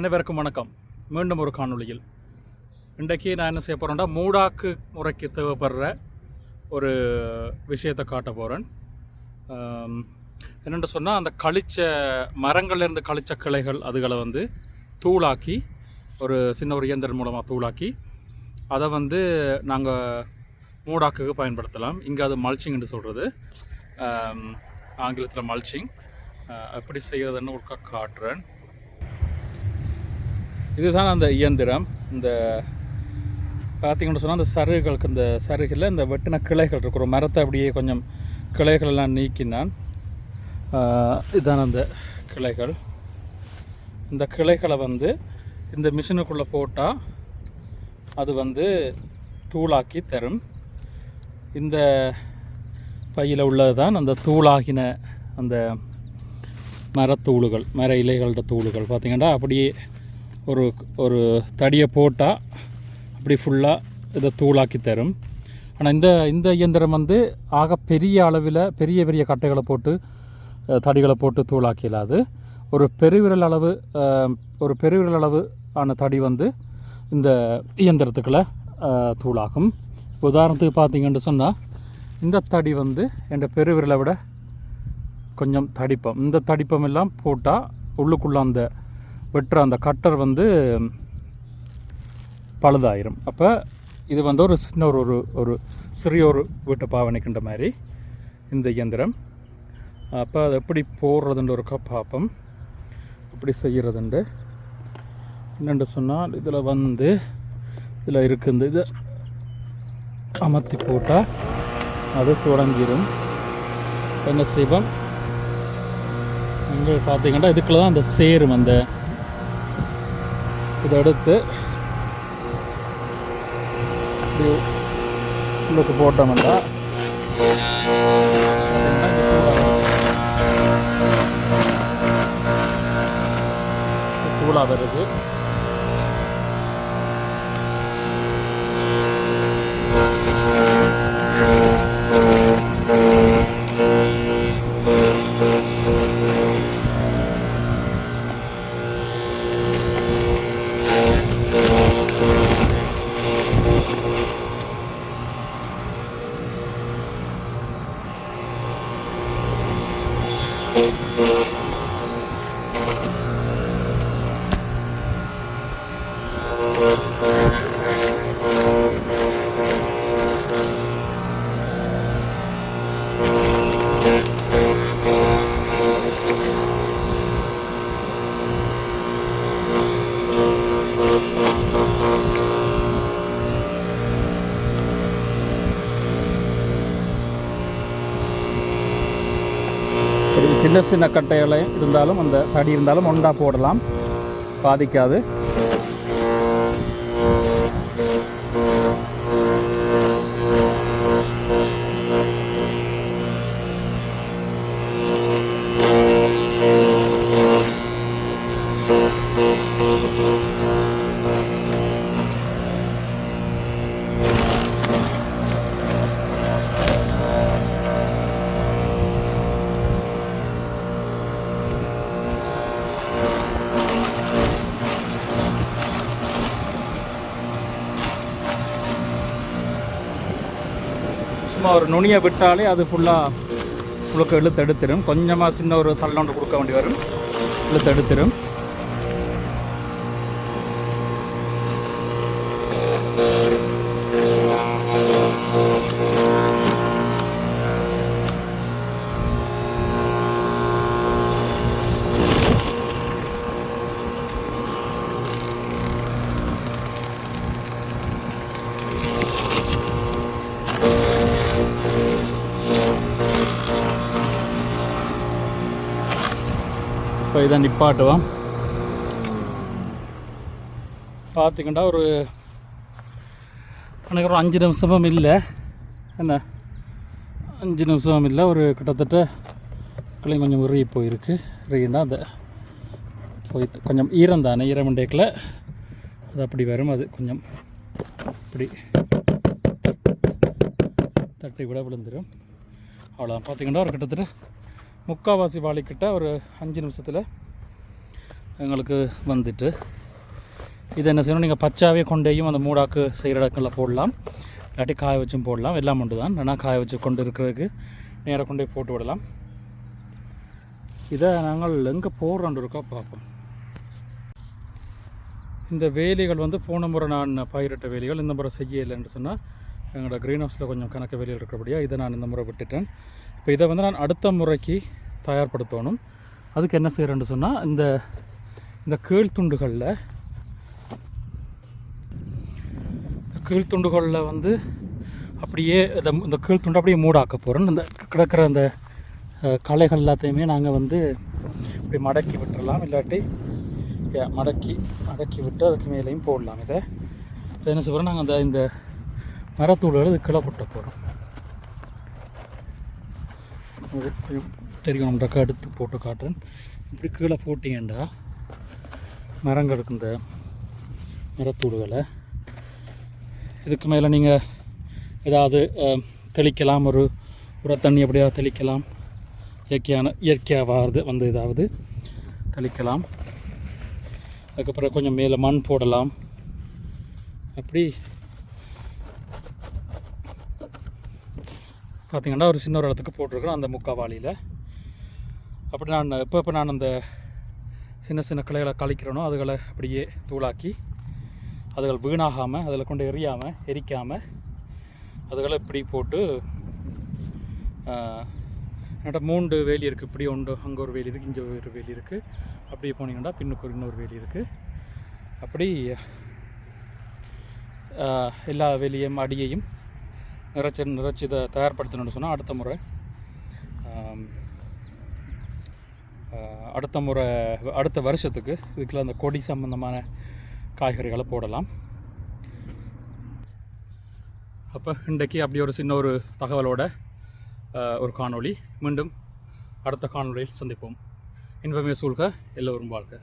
அனைவருக்கும் வணக்கம். மீண்டும் ஒரு காணொளியில். இன்றைக்கு நான் என்ன செய்ய போகிறேன்னா மூடாக்கு முறைக்கு தேவைப்படுற ஒரு விஷயத்தை காட்ட போகிறேன் என்னென்று சொன்னால் அந்த கழிச்ச மரங்கள்லேருந்து கழிச்ச கிளைகள் அதுகளை வந்து தூளாக்கி ஒரு சின்ன ஒரு இயந்திரம் மூலமாக தூளாக்கி அதை வந்து நாங்கள் மூடாக்குக்கு பயன்படுத்தலாம். இங்கே அது மல்ச்சிங்னு சொல்கிறது ஆங்கிலத்தில் மல்ச்சிங் எப்படி செய்கிறதுன்னு ஒரு காட்டுறேன். இதுதான் அந்த இயந்திரம். இந்த பார்த்தீங்கன்னு சொன்னால் அந்த சருகுகளுக்கு இந்த சருகில் இந்த வெட்டின கிளைகள் இருக்கிற மரத்தை அப்படியே கொஞ்சம் கிளைகளெல்லாம் நீக்கினான். இதுதான் அந்த கிளைகள். இந்த கிளைகளை வந்து இந்த மிஷினுக்குள்ளே போட்டால் அது வந்து தூளாக்கி தரும். இந்த பையில் உள்ளது தான் அந்த தூளாகின அந்த மரத்தூளுகள் மர இலைகளோட தூளுகள். பார்த்திங்கன்னா அப்படியே ஒரு ஒரு தடியை போட்டால் அப்படி ஃபுல்லாக இதை தூளாக்கி தரும். ஆனால் இந்த இந்த இயந்திரம் வந்து ஆக பெரிய அளவில் பெரிய பெரிய கட்டைகளை போட்டு தடிகளை போட்டு தூளாக்கிடலாது ஒரு பெருவிரல் அளவு ஒரு பெருவிரல் அளவு ஆன தடி வந்து இந்த இயந்திரத்துக்குள்ள தூளாகும். உதாரணத்துக்கு பார்த்தீங்கன்னு சொன்னால் இந்த தடி வந்து என் பெருவிரலை விட கொஞ்சம் தடிப்பம். இந்த தடிப்பம் எல்லாம் போட்டால் உள்ளுக்குள்ளே அந்த வெட்டுற அந்த கட்டர் வந்து பழுதாயிரும். அப்போ இது வந்து ஒரு சின்ன ஒரு ஒரு ஒரு சிறிய ஒரு வீட்டு பாவனைக்குன்ற மாதிரி இந்த இயந்திரம். அப்போ அது எப்படி போடுறதுன்ற ஒரு பார்ப்போம் எப்படி செய்கிறதுண்டு என்னென்று சொன்னால் இதில் வந்து இதில் இருக்குது இது அமர்த்தி போட்டால் அது தொடங்கிடும் என்ன செய்வோம்? நீங்கள் பார்த்தீங்கன்னா இதுக்குள்ள தான் அந்த சேரும் அந்த இதை எடுத்து உள்ளுக்கு போட்டோம்னா தூளாக வருது. சின்ன சின்ன கட்டைகளை இருந்தாலும் அந்த தடி இருந்தாலும் ஒன்றா போடலாம். பாதிக்காது. சும்மா ஒரு நுனியை விட்டாலே அது ஃபுல்லாக உங்களுக்கு இழுத்து எடுத்துரும். கொஞ்சமாக சின்ன ஒரு தள்ளோண்டு கொடுக்க வேண்டி வரும். இழுத்து எடுத்துரும். இப்போ இதை நிப்பாட்டுவோம். பார்த்தீங்கன்னா ஒரு எனக்கு ஒரு அஞ்சு நிமிஷமும் இல்லை. என்ன? அஞ்சு நிமிஷமும் இல்லை. ஒரு கிட்டத்தட்ட கிளையும் கொஞ்சம் உருகி போயிருக்கு. உருகினா அந்த போய் கொஞ்சம் ஈரம் தானே ஈரம் டேக்கில் அது அப்படி வரும். அது கொஞ்சம் இப்படி தட்டி கூட விழுந்துடும் அவ்வளோதான் பார்த்தீங்கன்னா ஒரு கிட்டத்தட்ட முக்கால்வாசி வாழிக்கிட்ட ஒரு அஞ்சு நிமிஷத்தில் எங்களுக்கு வந்துட்டு. இதை என்ன செய்யணும்? நீங்கள் பச்சாவே கொண்டேயும் அந்த மூடாக்கு செய்கிற இடங்களில் போடலாம். இல்லாட்டி காய வச்சும் போடலாம். எல்லாம் உண்டு தான் ஆனால் காய வச்சு கொண்டு இருக்கிறதுக்கு நேராக கொண்டு போய் போட்டு விடலாம். இதை நாங்கள் எங்கே போடுறோன்னு இருக்கோ பார்ப்போம். இந்த வேலிகள் வந்து போன முறை நான் பயிரிட்ட வேலிகள் இந்த முறை செய்ய இல்லைன்னு சொன்னால் எங்களோட க்ரீன் ஹவுஸில் கொஞ்சம் கணக்கு வேலிகள் இருக்கிறபடியாக இதை நான் இந்த முறை விட்டுட்டேன். இப்போ இதை வந்து நான் அடுத்த முறைக்கு தயார்படுத்தணும். அதுக்கு என்ன செய்கிறேன்னு சொன்னால் இந்த இந்த கீழ் துண்டுகளில் கீழ் துண்டுகளில் வந்து அப்படியே இந்த இந்த கீழ் துண்டு அப்படியே மூடாக்க போகிறோம் இந்த கிடக்கிற அந்த களைகள் எல்லாத்தையுமே நாங்கள் வந்து இப்படி மடக்கி விட்டுறலாம். இல்லாட்டி மடக்கி மடக்கி விட்டு அதுக்கு மேலேயும் போடலாம் இதை. இதை என்ன சொல்கிறோம் நாங்கள் அந்த இந்த மரத்தூள்கள் இது கிளை போட்ட போகிறோம் தெரியும்ன்றக்க எடுத்து போட்டு காட்டுறேன். இப்படி கீழே போட்டிங்கண்டா மரங்களுக்கு இந்த மரத்தூடுகளை. இதுக்கு மேலே நீங்கள் ஏதாவது தெளிக்கலாம். ஒரு உர தண்ணி அப்படியாவது தெளிக்கலாம். இயற்கையான இயற்கையாக வாருது வந்து ஏதாவது தெளிக்கலாம். அதுக்கப்புறம் கொஞ்சம் மேலே மண் போடலாம். அப்படி பார்த்திங்கன்னா ஒரு சின்ன ஒரு இடத்துக்கு போட்டிருக்கிறோம் அந்த முக்காவாளியில் அப்படி நான் இப்போ இப்போ நான் அந்த சின்ன சின்ன கிளைகளை கழிக்கிறேனோ அதுகளை அப்படியே தூளாக்கி அதுகள் வீணாகாமல் அதில் கொண்டு எரியாமல் எரிக்காமல் அதுகளை இப்படி போட்டு என்கிட்ட மூன்று வேலி இருக்குது இப்படி ஒன்று அங்கே ஒரு வேலி இருக்குது இங்கே ஒரு வேலி இருக்குது அப்படியே போனீங்கன்னா பின்னுக்கு ஒரு இன்னொரு வேலி இருக்குது அப்படி எல்லா வேலியும் அடியையும் நிறைச்சி நிறைச்சி இதை தயார்படுத்தணும்னு சொன்னால் அடுத்த முறை. அடுத்த முறை அடுத்த வருஷத்துக்கு இதுக்குள்ள அந்த கொடி சம்மந்தமான காய்கறிகளை போடலாம். அப்போ இன்றைக்கு அப்படி ஒரு சின்ன ஒரு தகவலோட ஒரு காணொளி. மீண்டும் அடுத்த காணொளியில் சந்திப்போம். இன்பமே சூழ்க எல்லோரும் வாழ்க.